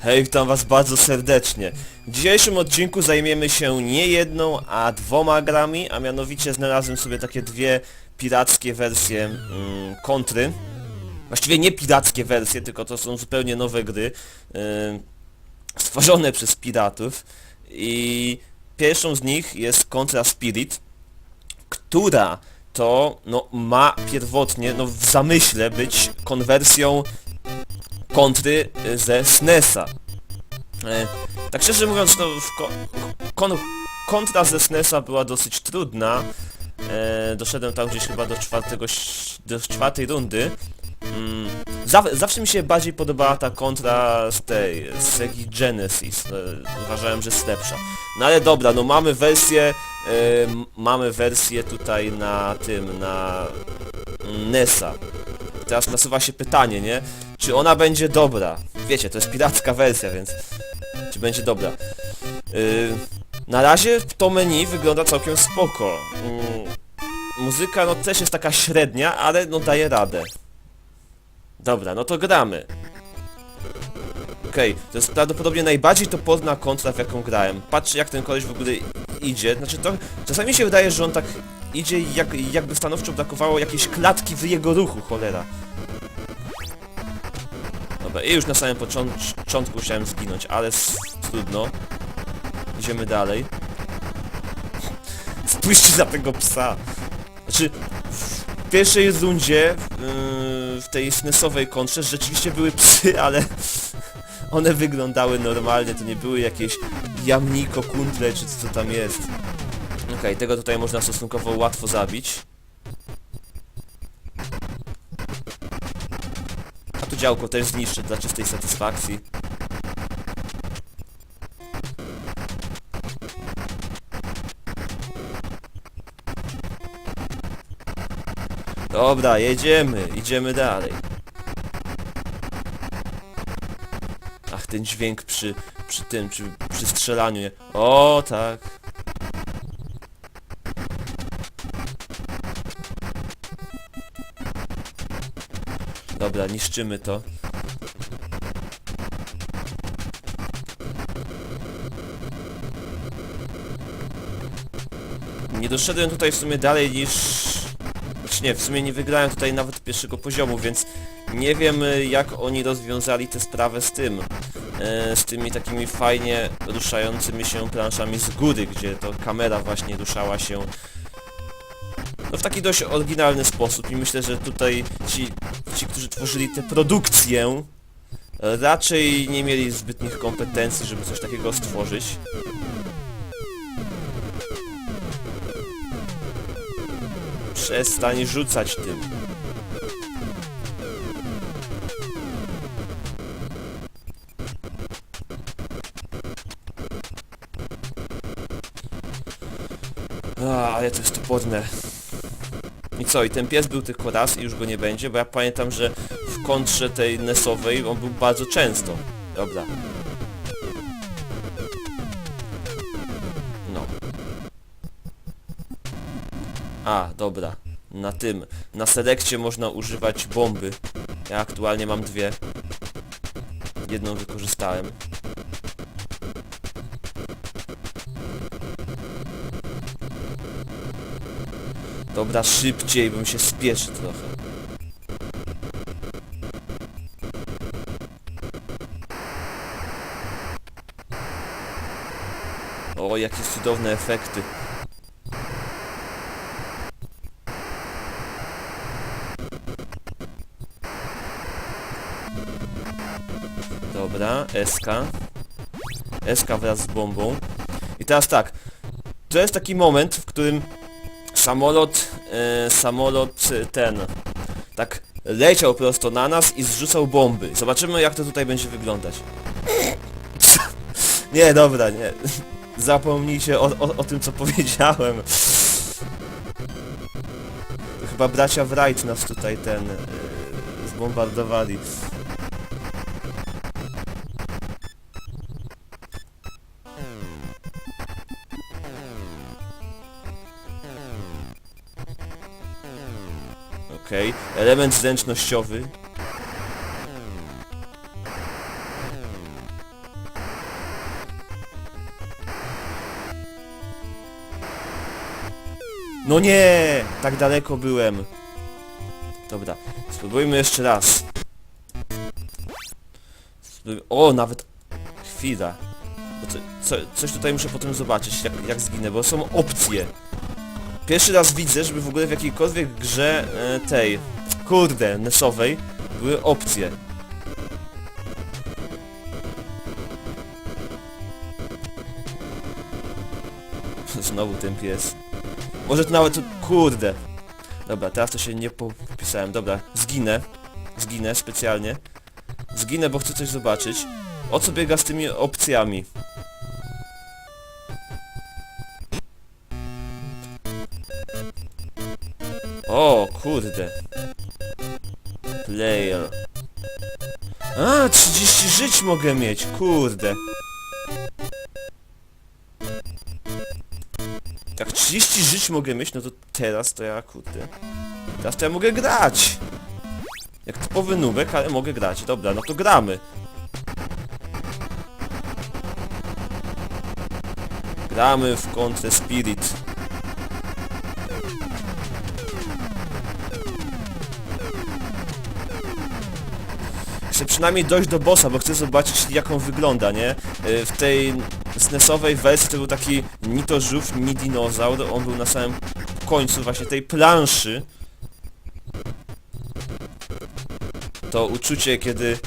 Hej, witam was bardzo serdecznie. W dzisiejszym odcinku zajmiemy się nie jedną, a dwoma grami, a mianowicie znalazłem sobie takie dwie pirackie wersje mm, kontry. Właściwie nie pirackie wersje, tylko to są zupełnie nowe gry, yy, stworzone przez piratów. I pierwszą z nich jest Contra Spirit, która to no, ma pierwotnie no, w zamyśle być konwersją kontry y, ze SNESa. E, tak szczerze mówiąc, no, kon kontra ze SNESa była dosyć trudna. E, doszedłem tam gdzieś chyba do czwartego, do czwartej rundy. Mm, zaw zawsze mi się bardziej podobała ta kontra z tej, z Segi Genesis. E, uważałem, że jest lepsza. No ale dobra, no mamy wersję, e, mamy wersję tutaj na tym, na NESa. Teraz nasuwa się pytanie, nie? Czy ona będzie dobra? Wiecie, to jest piracka wersja, więc... Czy będzie dobra? Yy, na razie to menu wygląda całkiem spoko. Yy, muzyka no też jest taka średnia, ale no daje radę. Dobra, no to gramy. Okej, to jest prawdopodobnie najbardziej toporna kontra w jaką grałem. Patrzcie jak ten koleś w ogóle idzie. Znaczy to... Czasami mi się wydaje, że on tak idzie jak, jakby stanowczo brakowało jakiejś klatki w jego ruchu, cholera. Dobra, i już na samym począt- początku chciałem zginąć, ale trudno. Idziemy dalej. Spójrzcie na tego psa. Znaczy, w pierwszej rundzie, yy, w tej SNESowej kontrze rzeczywiście były psy, ale one wyglądały normalnie, to nie były jakieś jamniko, kundle, czy co tam jest. Okej, tego tutaj można stosunkowo łatwo zabić. A tu działko też zniszczę dla czystej satysfakcji. Dobra, jedziemy, idziemy dalej. Ach, ten dźwięk przy, przy tym, przy, przy strzelaniu? O, tak. Dobra, niszczymy to. Nie doszedłem tutaj w sumie dalej niż... Znaczy nie, w sumie nie wygrałem tutaj nawet pierwszego poziomu, więc nie wiem y, jak oni rozwiązali tę sprawę z tym. e, Z tymi takimi fajnie ruszającymi się planszami z góry, gdzie to kamera właśnie ruszała się no w taki dość oryginalny sposób i myślę, że tutaj ci, ci którzy tworzyli tę produkcję e, raczej nie mieli zbytnich kompetencji, żeby coś takiego stworzyć. Przestań rzucać tym. A, ale to jest toporne. I co, i ten pies był tylko raz i już go nie będzie, bo ja pamiętam, że w kontrze tej nesowej on był bardzo często. Dobra. No. A, dobra. Na tym. Na selekcie można używać bomby. Ja aktualnie mam dwie. Jedną wykorzystałem. Dobra, szybciej, bo mi się spieszy trochę. O, jakie cudowne efekty. Dobra, SK. SK wraz z bombą. I teraz tak. To jest taki moment, w którym samolot, e, samolot e, ten, tak leciał prosto na nas i zrzucał bomby. Zobaczymy jak to tutaj będzie wyglądać. Nie, dobra, nie. Zapomnijcie o, o, o tym co powiedziałem. Chyba bracia Wright nas tutaj ten e, zbombardowali. okej. Element zręcznościowy. No nie! Tak daleko byłem. Dobra, spróbujmy jeszcze raz. Spróbujmy... O, nawet... Chwila. Co, co, coś tutaj muszę potem zobaczyć, jak, jak zginę, bo są opcje. Pierwszy raz widzę, żeby w ogóle w jakiejkolwiek grze e, tej, kurde, nesowej, były opcje. Znowu ten pies. Może to nawet... Kurde. Dobra, teraz to się nie popisałem. Dobra, zginę. Zginę specjalnie. Zginę, bo chcę coś zobaczyć. O co biega z tymi opcjami? O, kurde. Player. A, 30 żyć mogę mieć, kurde. Jak 30 żyć mogę mieć, no to teraz to ja, kurde. Teraz to ja mogę grać. Jak typowy nubek, ale mogę grać. Dobra, no to gramy. Gramy w kontrę Spirit. Chcę przynajmniej dojść do bossa, bo chcę zobaczyć jak on wygląda, nie? Y, W tej SNESowej wersji to był taki ni to żółw, ni dinozaur, on był na samym końcu właśnie tej planszy. To uczucie, kiedy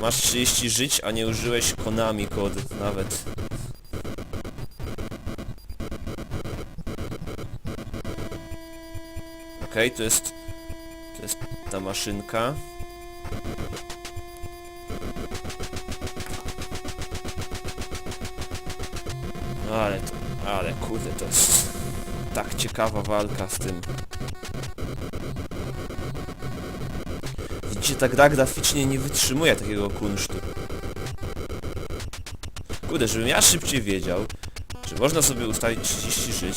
masz 30 żyć, a nie użyłeś Konami kod nawet. Okej, to jest... To jest ta maszynka. No ale ale kurde, to jest tak ciekawa walka z tym. Widzicie, ta gra graficznie nie wytrzymuje takiego kunsztu. Kurde, żebym ja szybciej wiedział, że można sobie ustalić 30 żyć.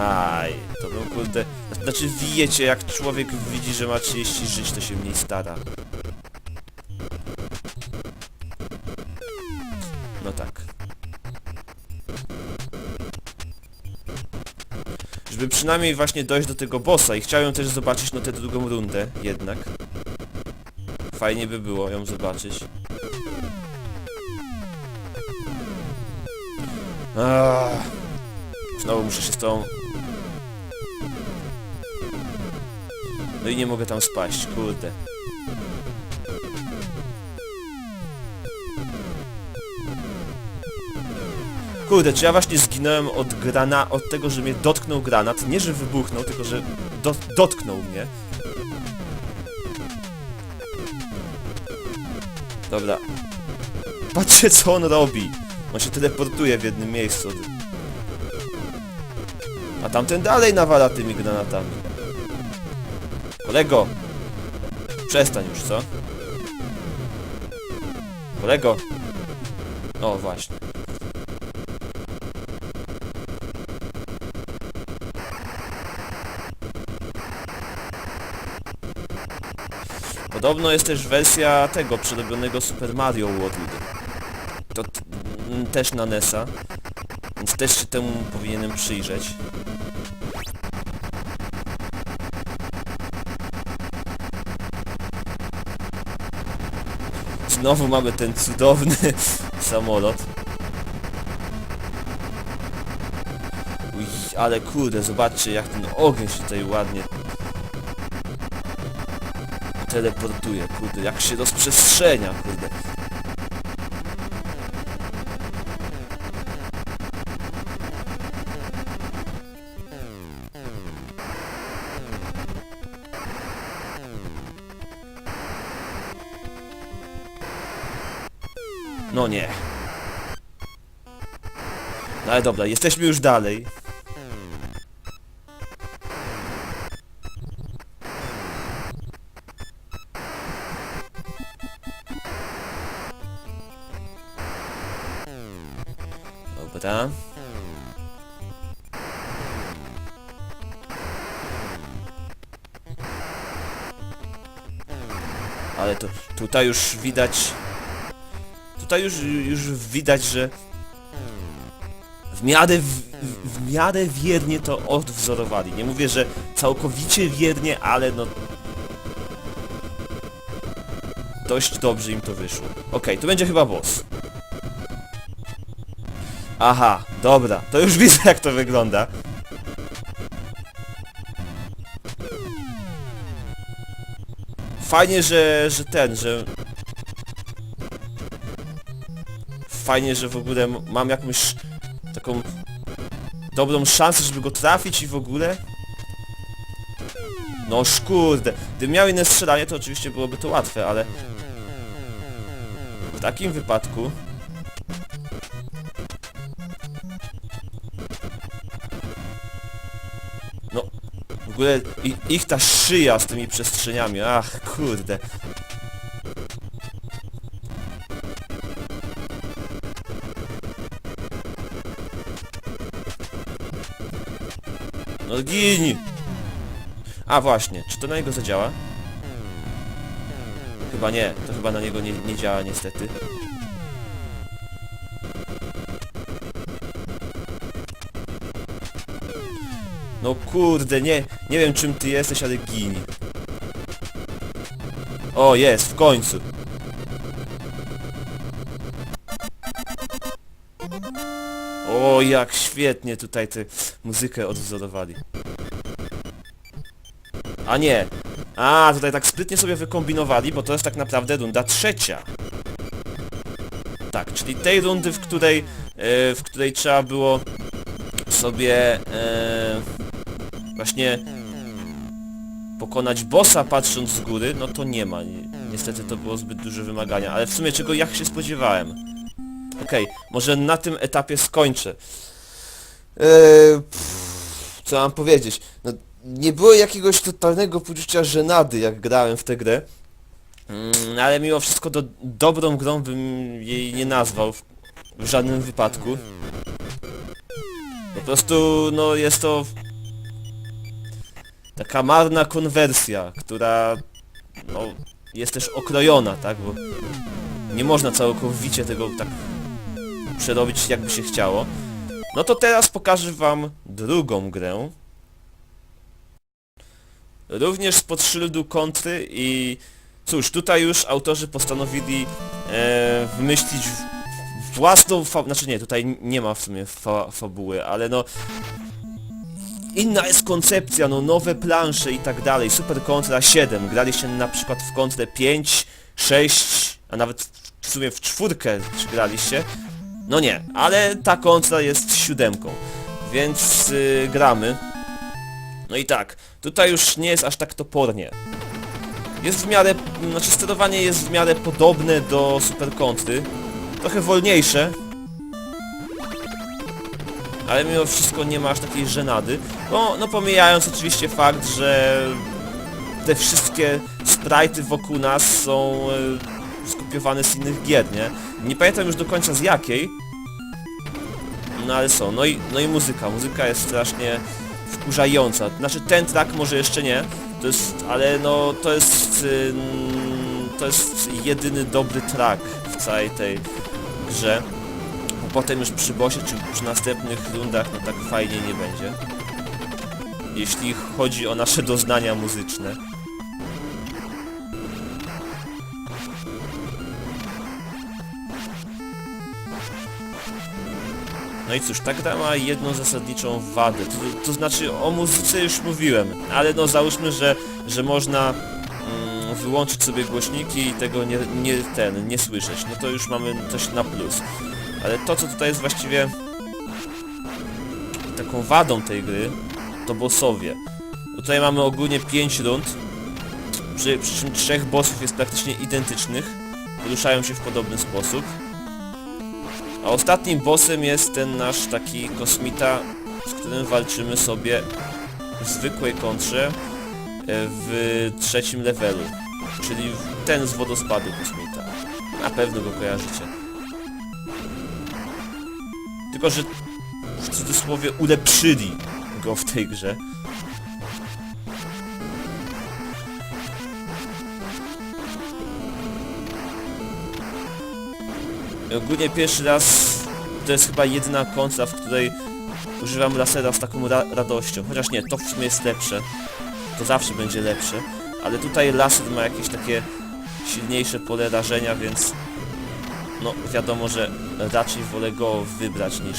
Aj, to bym kurde... Znaczy wiecie, jak człowiek widzi, że ma 30 żyć, to się mniej stara. Żeby przynajmniej właśnie dojść do tego bossa i chciałem też zobaczyć no tę drugą rundę jednak. Fajnie by było ją zobaczyć. Aaaa. Znowu muszę się z tą... No i nie mogę tam spaść, kurde. Kurde, czy ja właśnie zginąłem od grana, od tego, że mnie dotknął granat? Nie, że wybuchnął, tylko że do, dotknął mnie. Dobra. Patrzcie co on robi. On się teleportuje w jednym miejscu. A tamten dalej nawala tymi granatami. Kolego! Przestań już, co? Kolego! O, właśnie. Podobno jest też wersja tego przerobionego Super Mario World. To też na NES-a. Więc też się temu powinienem przyjrzeć. Znowu mamy ten cudowny samolot. Uj, ale kurde, zobaczcie jak ten ogień się tutaj ładnie teleportuje, kurde, jak się rozprzestrzenia, kurde. No nie. No ale dobra, jesteśmy już dalej. Dobra. Ale to tutaj już widać... Tutaj już, już widać, że w miarę, w, w, miarę wiernie to odwzorowali. Nie mówię, że całkowicie wiernie, ale no... Dość dobrze im to wyszło. Okej, tu będzie chyba boss. Aha, dobra, to już widzę jak to wygląda. Fajnie, że, że ten, że... Fajnie, że w ogóle mam jakąś taką dobrą szansę, żeby go trafić i w ogóle. No kurde, gdybym miał inne strzelanie, to oczywiście byłoby to łatwe, ale... W takim wypadku... ogóle i, ich ta szyja z tymi przestrzeniami, ach kurde. No gini! A właśnie, czy to na niego zadziała? Chyba nie, to chyba na niego nie, nie działa niestety. No kurde, nie, nie wiem czym ty jesteś, ale gini. O, jest, w końcu. O, jak świetnie tutaj tę muzykę odwzorowali. A nie. A, tutaj tak sprytnie sobie wykombinowali, bo to jest tak naprawdę runda trzecia. Tak, czyli tej rundy, w której, e, w której trzeba było sobie e, właśnie pokonać bossa patrząc z góry, no to nie ma. Ni- Niestety to było zbyt duże wymagania, ale w sumie czego jak się spodziewałem. Okej, może na tym etapie skończę. Eee, pff, co mam powiedzieć? No, nie było jakiegoś totalnego poczucia żenady, jak grałem w tę grę. Mm, ale mimo wszystko do, dobrą grą bym jej nie nazwał w, w żadnym wypadku. Po prostu, no jest to taka marna konwersja, która no, jest też okrojona, tak, bo nie można całkowicie tego tak przerobić jakby się chciało. No to teraz pokażę wam drugą grę. Również spod szyldu kontry i cóż, tutaj już autorzy postanowili e, wymyślić własną fa... znaczy nie, tutaj nie ma w sumie fa fabuły, ale no inna jest koncepcja, no nowe plansze i tak dalej. Super Contra 7, graliście na przykład w Contrę 5, 6, a nawet w- sumie w czwórkę czy graliście. No nie, ale ta Contra jest siódemką, więc yy, gramy. No i tak, tutaj już nie jest aż tak topornie. Jest w miarę, znaczy sterowanie jest w miarę podobne do Super Kontry. Trochę wolniejsze, ale mimo wszystko nie ma aż takiej żenady. No, no pomijając oczywiście fakt, że te wszystkie sprite'y wokół nas są e, skopiowane z innych gier, nie? Nie pamiętam już do końca z jakiej. No ale są. No i, no i muzyka. Muzyka jest strasznie wkurzająca. Znaczy ten track może jeszcze nie, to jest, ale no to jest ym, to jest jedyny dobry track w całej tej grze. Potem już przy bossie czy przy następnych rundach no tak fajnie nie będzie. Jeśli chodzi o nasze doznania muzyczne. No i cóż, ta gra ma jedną zasadniczą wadę, to, to znaczy o muzyce już mówiłem, ale no załóżmy, że, że można mm, wyłączyć sobie głośniki i tego nie, nie ten, nie słyszeć, no to już mamy coś na plus. Ale to co tutaj jest właściwie taką wadą tej gry, to bossowie. Bo tutaj mamy ogólnie 5 rund, przy, przy czym trzech bossów jest praktycznie identycznych, poruszają się w podobny sposób. A ostatnim bossem jest ten nasz taki kosmita, z którym walczymy sobie w zwykłej kontrze e, w trzecim levelu. Czyli ten z wodospadu kosmita. Na pewno go kojarzycie. Tylko, że w cudzysłowie ulepszyli go w tej grze. Ogólnie pierwszy raz to jest chyba jedyna konca, w której używam lasera z taką ra radością. Chociaż nie, to w sumie jest lepsze. To zawsze będzie lepsze. Ale tutaj laser ma jakieś takie silniejsze pole rażenia, więc no wiadomo, że raczej wolę go wybrać niż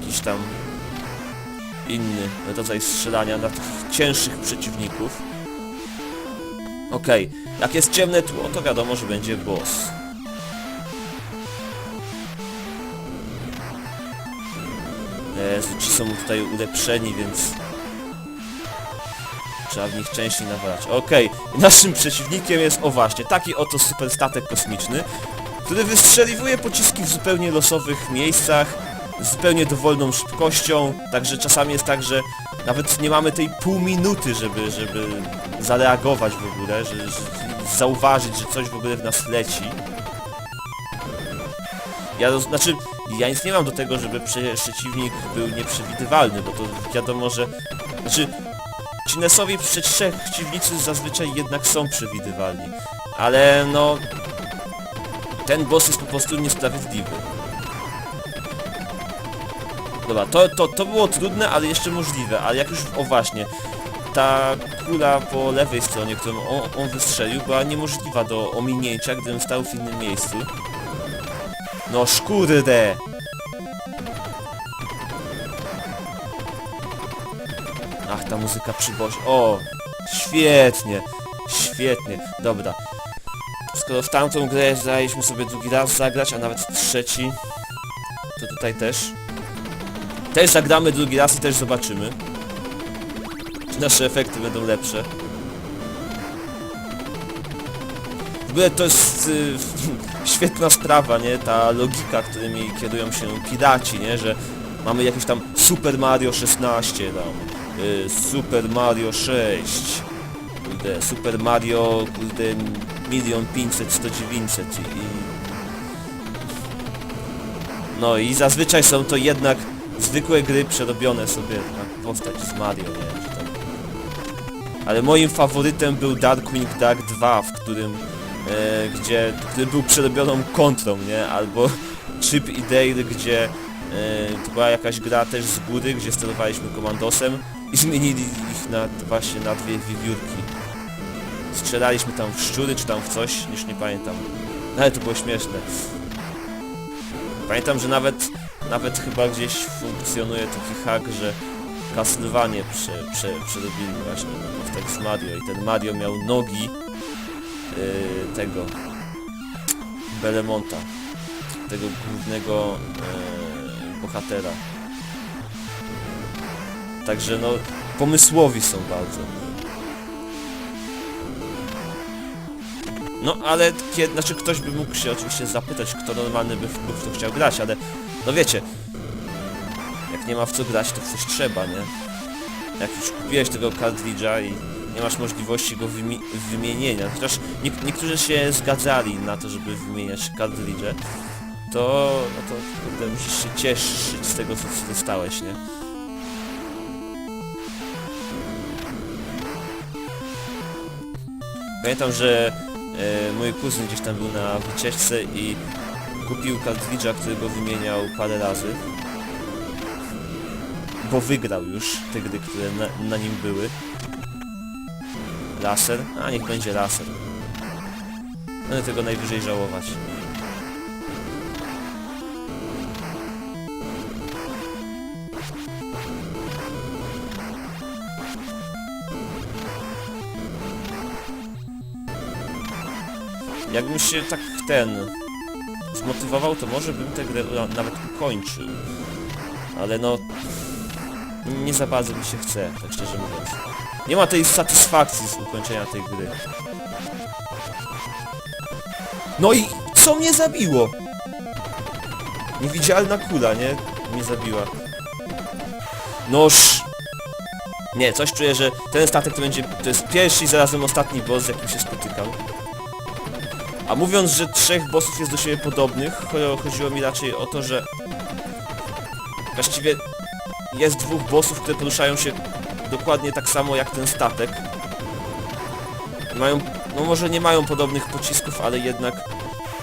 jakiś tam inny rodzaj strzelania na tych cięższych przeciwników. Okej, jak jest ciemne tło, to wiadomo, że będzie boss. Jezu, ci są tutaj ulepszeni, więc trzeba w nich częściej nawalać. Okej, naszym przeciwnikiem jest, o właśnie, taki oto super statek kosmiczny, który wystrzeliwuje pociski w zupełnie losowych miejscach, z zupełnie dowolną szybkością, także czasami jest tak, że nawet nie mamy tej pół minuty, żeby, żeby zareagować w ogóle, że, że zauważyć, że coś w ogóle w nas leci. Ja, znaczy, ja nic nie mam do tego, żeby prze- przeciwnik był nieprzewidywalny, bo to wiadomo, że... Znaczy, ci nesowi przeciw- przeciwnicy zazwyczaj jednak są przewidywalni, ale no... Ten boss jest po prostu niesprawiedliwy. Dobra, to, to, to było trudne, ale jeszcze możliwe, ale jak już, o właśnie, ta kula po lewej stronie, którą on, on wystrzelił, była niemożliwa do ominięcia, gdybym stał w innym miejscu. No szkurde! Ach, ta muzyka przy bosie. O! Świetnie! Świetnie. Dobra. Skoro w tamtą grę zdaliśmy sobie drugi raz zagrać, a nawet trzeci, to tutaj też. Też zagramy drugi raz i też zobaczymy. Czy nasze efekty będą lepsze. W ogóle to jest y, świetna sprawa, nie? Ta logika, którymi kierują się piraci, nie? Że mamy jakieś tam Super Mario 16 tam, y, Super Mario 6, kurde, Super Mario, kurde, milion 500, 100, 900 i... No i zazwyczaj są to jednak zwykłe gry przerobione sobie na postać z Mario, nie? Czy tam... Ale moim faworytem był Darkwing Duck 2, w którym e, gdzie, który był przerobioną kontrą, nie? Albo Chip i Dale, gdzie e, to była jakaś gra też z góry, gdzie sterowaliśmy komandosem i zmienili ich na właśnie na dwie wiewiórki. Strzelaliśmy tam w szczury czy tam w coś, już nie pamiętam. No, Ale to było śmieszne. Pamiętam, że nawet nawet chyba gdzieś funkcjonuje taki hack, że Castlevania prze, prze, przerobili właśnie na postać z Mario i ten Mario miał nogi yy, tego Belemonta, tego głównego yy, bohatera. Także no, pomysłowi są bardzo. No ale kiedy, znaczy ktoś by mógł się oczywiście zapytać, kto normalny by w, by w to chciał grać, ale no wiecie, jak nie ma w co grać, to coś trzeba, nie? Jak już kupiłeś tego kartridża i nie masz możliwości go wymi wymienienia, chociaż nie, niektórzy się zgadzali na to, żeby wymieniać kartridże, to, no to kurde, musisz się cieszyć z tego, co co dostałeś, nie? Pamiętam, że mój kuzyn gdzieś tam był na wycieczce i kupił kartridża, który go wymieniał parę razy. Bo wygrał już te gry, które na, na nim były. Laser? A niech będzie laser. Będę tego najwyżej żałować. Jakbym się tak ten zmotywował, to może bym tę grę na- nawet ukończył. Ale no... Nie za bardzo mi się chce, tak szczerze mówiąc. Nie ma tej satysfakcji z ukończenia tej gry. No i co mnie zabiło? Niewidzialna kula, nie? Mnie zabiła. Noż... Nie, coś czuję, że ten statek to będzie... To jest pierwszy i zarazem ostatni boss, z jakim się spotykam. A mówiąc, że trzech bossów jest do siebie podobnych, chodziło mi raczej o to, że właściwie jest dwóch bossów, które poruszają się dokładnie tak samo jak ten statek. Mają, no może nie mają podobnych pocisków, ale jednak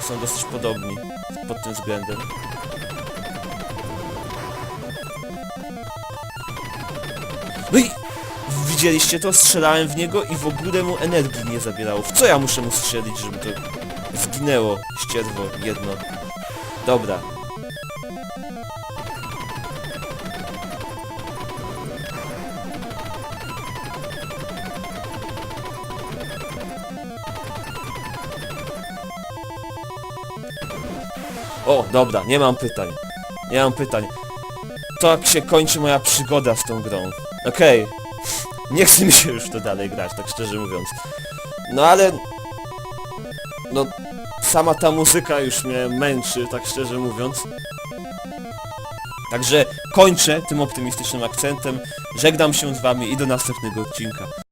są dosyć podobni pod tym względem. No i widzieliście to? Strzelałem w niego i w ogóle mu energii nie zabierało. W co ja muszę mu strzelić, żeby to zginęło? Ścierwo jedno. Dobra. O, dobra, nie mam pytań. Nie mam pytań. Tak się kończy moja przygoda z tą grą. Okej. Nie chce mi się już to dalej grać, tak szczerze mówiąc. No ale... No... Sama ta muzyka już mnie męczy, tak szczerze mówiąc. Także kończę tym optymistycznym akcentem. Żegnam się z wami i do następnego odcinka.